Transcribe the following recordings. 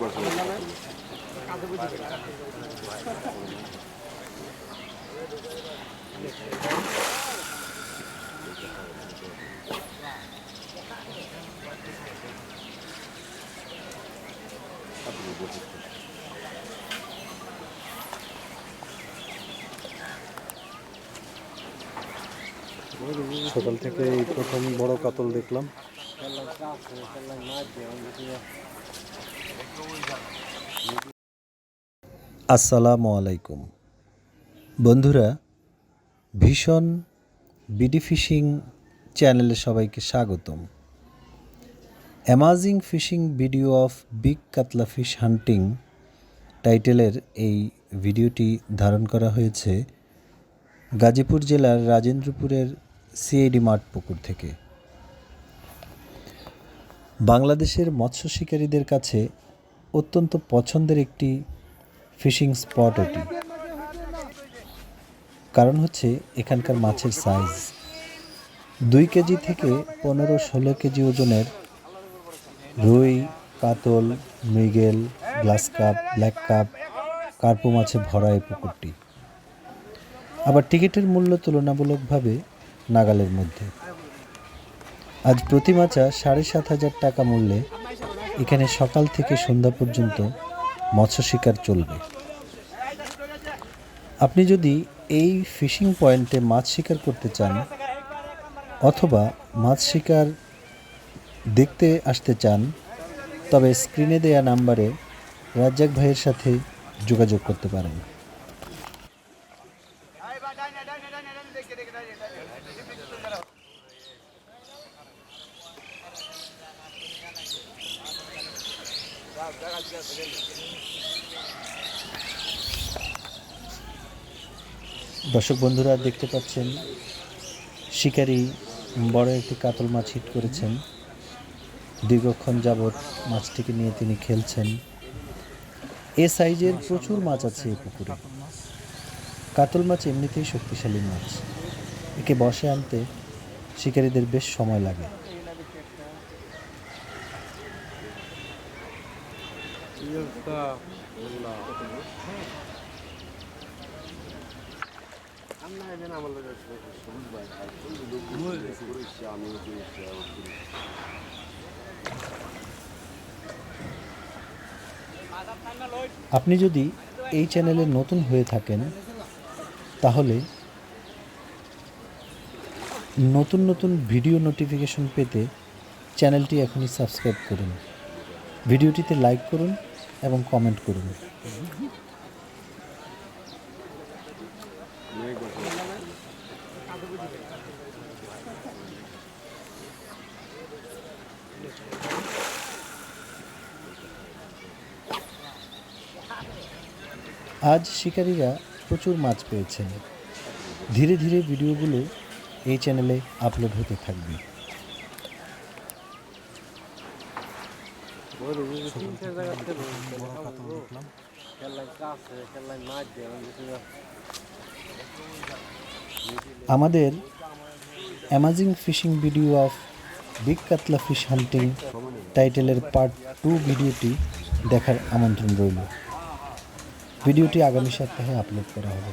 বসে সকাল থেকে এই প্রথম বড় কাতল দেখলাম। আসসালামু আলাইকুম। বন্ধুরা, ভীষণ বিডি ফিশিং চ্যানেলে সবাইকে স্বাগতম। Amazing fishing video of big katla fish hunting টাইটেলের এই ভিডিওটি ধারণ করা হয়েছে গাজীপুর জেলার রাজেন্দ্রপুরের সিআইডি মাঠ পুকুর থেকে। বাংলাদেশের মৎস্য শিকারীদের কাছে অত্যন্ত পছন্দের একটি ফিশিং স্পট এটি। কারণ হচ্ছে এখানকার মাছের সাইজ। দুই কেজি থেকে পনেরো ষোলো কেজি ওজনের রুই কাতল মৃগেল, গ্লাস কাপ, ব্ল্যাক কাপ, কার্পো মাছে ভরা এই পুকুরটি। আবার টিকিটের মূল্য তুলনামূলকভাবে নাগালের মধ্যে। আজ প্রতি মাচা সাড়ে সাত হাজার টাকা মূল্যে এখানে সকাল থেকে সন্ধ্যা পর্যন্ত মৎস্য শিকার চলবে। আপনি যদি এই ফিশিং পয়েন্টে মাছ শিকার করতে চান অথবা মাছ শিকার দেখতে আসতে চান, তবে স্ক্রিনে দেয়া নাম্বারে রাজ্জাক ভাইয়ের সাথে যোগাযোগ করতে পারেন। দর্শক বন্ধুরা দেখতে পাচ্ছেন, শিকারী বড় একটি কাতল মাছ হিট করেছেন। দীর্ঘক্ষণ যাবৎ মাছটিকে নিয়ে তিনি খেলছেন। এ সাইজের প্রচুর মাছ আছে এই পুকুরে। কাতল মাছ এমনিতেই শক্তিশালী মাছ। একে বসে আনতে শিকারীদের বেশ সময় লাগে। আপনি যদি এই চ্যানেলে নতুন হয়ে থাকেন তাহলে নতুন নতুন ভিডিও নোটিফিকেশন পেতে চ্যানেলটি এখনই সাবস্ক্রাইব করুন। ভিডিওটিতে লাইক করুন এবং কমেন্ট করুন মেঘ বসে আজ শিকারীরা প্রচুর মাছ পেয়েছেন। ধীরে ধীরে ভিডিওগুলো এই চ্যানেলে আপলোড হতে থাকবে। আমাদের amazing fishing video of big katla fish hunting টাইটেলের part two ভিডিওটি দেখার আমন্ত্রণ রইল। ভিডিওটি আগামী সপ্তাহে আপলোড করা হবে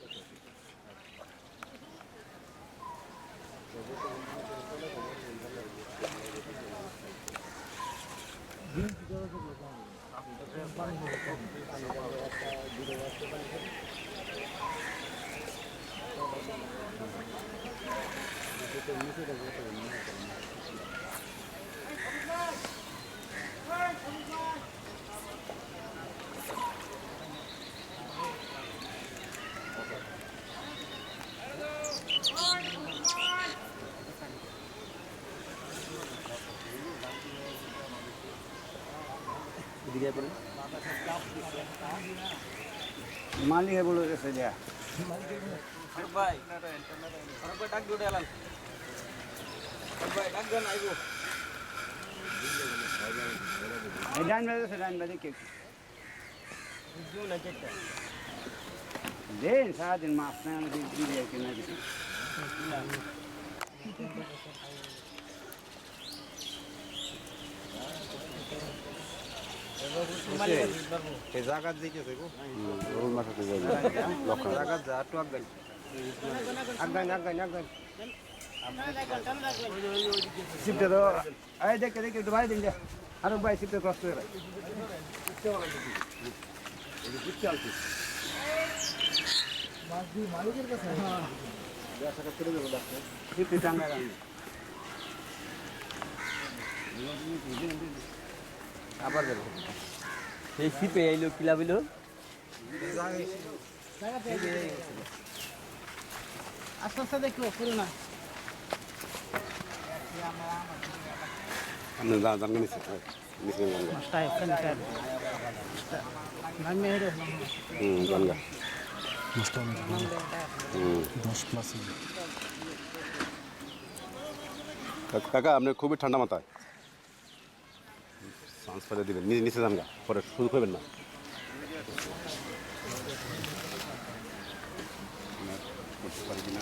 আমি কিছু মিডিলে ওইটা আমার সমানে আমি সমানে মালিক বলে গেছে দেয়া এই ডাইন বাজে আছে ডাইন বাজে কেক দেন সারাদিন মাছ না আমি দিদি আর কি না দিদি এই জায়গার দিকে দেখো ওর মাথাতে যাবে লক্ষণ জায়গার যা একটু আগাই আগাই আগাই আগাই সিপটা তো এই দেখে দেখে একটু ভাই দিন যা আরও ভাই সিপটা ক্রস করে ভাই সিপটা টাঙ্গা রাখি আবার দেবো। এই সিপে আইলো কিলা বিলো আস্তে আস্তে দেখো পুরো না। আপনি হুম কাকা আপনি খুবই ঠান্ডা মাথায়। চান্স পেলে দিবেন নিচে নিচে যান গা পরে শুরু করবেন না। করতে পারি কিনা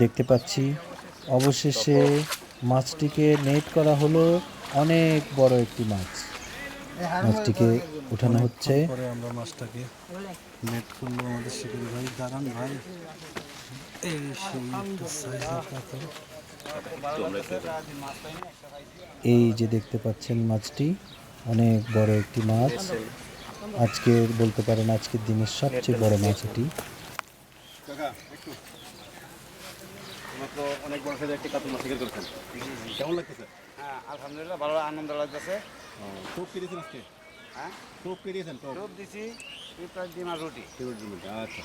দেখতে পাচ্ছি অবশেষে মাছটিকে নেট করা হলো অনেক বড় একটি মাছ। মাছটিকে উঠানো হচ্ছে। পরে আমরা মাছটাকে নেট করল আমাদের শিকারি ভাই। দাঁড়ান ভাই। এই যে দেখতে পাচ্ছেন মাছটি অনেক বড় একটি মাছ। আজকের বলতে পারেন আজকের দিনের সবচেয়ে বড় মাছ এটি। অনেক বড় সাইজের একটি কাতল মাছ কেমন লাগতেছে? হ্যাঁ আলহামদুলিল্লাহ ভালো আনন্দ লাগতেছে। টোপ কেটেছেন আজকে? হ্যাঁ? টোপ কেটেছেন টোপ রোদ দিছি ডিম আর রুটি। আচ্ছা